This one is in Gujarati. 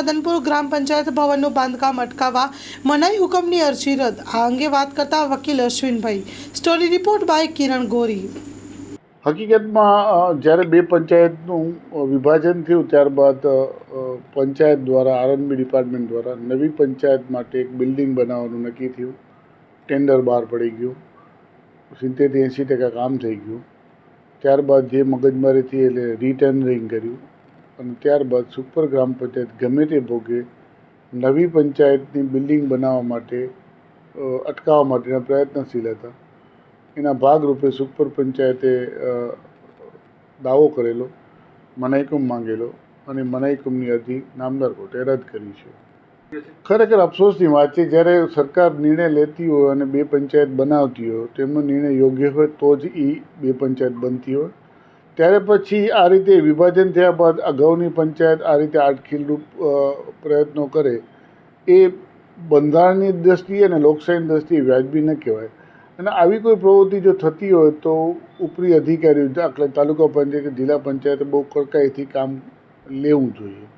મદનપુર ગ્રામ પંચાયત ભવનનું બાંધકામ અટકાવવા મનાઈ હુકમની અરજી રદ. આ અંગે વાત કરતા વકીલ Ashwinbhai. Story report by Kiran Gori. હકીકતમાં જ્યારે બે પંચાયતનું વિભાજન થયું ત્યારબાદ પંચાયત દ્વારા આરએનબી ડિપાર્ટમેન્ટ દ્વારા નવી પંચાયત માટે એક બિલ્ડિંગ બનાવવાનું નક્કી થયું. ટેન્ડર બહાર પડી ગયું. સિત્તેરથી એંસી ટકા કામ થઈ ગયું. ત્યારબાદ જે મગજમારીથી એટલે રીટેન્ડરિંગ કર્યું. અને ત્યારબાદ સુપર ગ્રામ પંચાયત ગમે તે ભોગે નવી પંચાયતની બિલ્ડિંગ બનાવવા માટે અટકાવવા માટેના પ્રયત્નશીલ હતા. એના ભાગરૂપે સુપર પંચાયતે દાવો કરેલો, મનાઈકુમ માંગેલો અને મનાઈકુમની અરજી નામદાર કોર્ટે રદ કરી છે. ખરેખર અફસોસની વાત છે, જ્યારે સરકાર નિર્ણય લેતી હોય અને બે પંચાયત બનાવતી હોય, તેમનો નિર્ણય યોગ્ય હોય તો જ એ બે પંચાયત બનતી હોય. ત્યારે પછી આ રીતે વિભાજન થયા બાદ અગાઉની પંચાયત આ રીતે આટખીલરૂપ પ્રયત્નો કરે, એ બંધારણની દ્રષ્ટિએ અને લોકશાહીની દ્રષ્ટિએ વ્યાજબી ન કહેવાય. અને આવી કોઈ પ્રવૃત્તિ જો થતી હોય તો ઉપરી અધિકારીઓ, દાખલા તાલુકા પંચાયત કે જિલ્લા પંચાયતે બહુ કડકાઈથી કામ લેવું જોઈએ.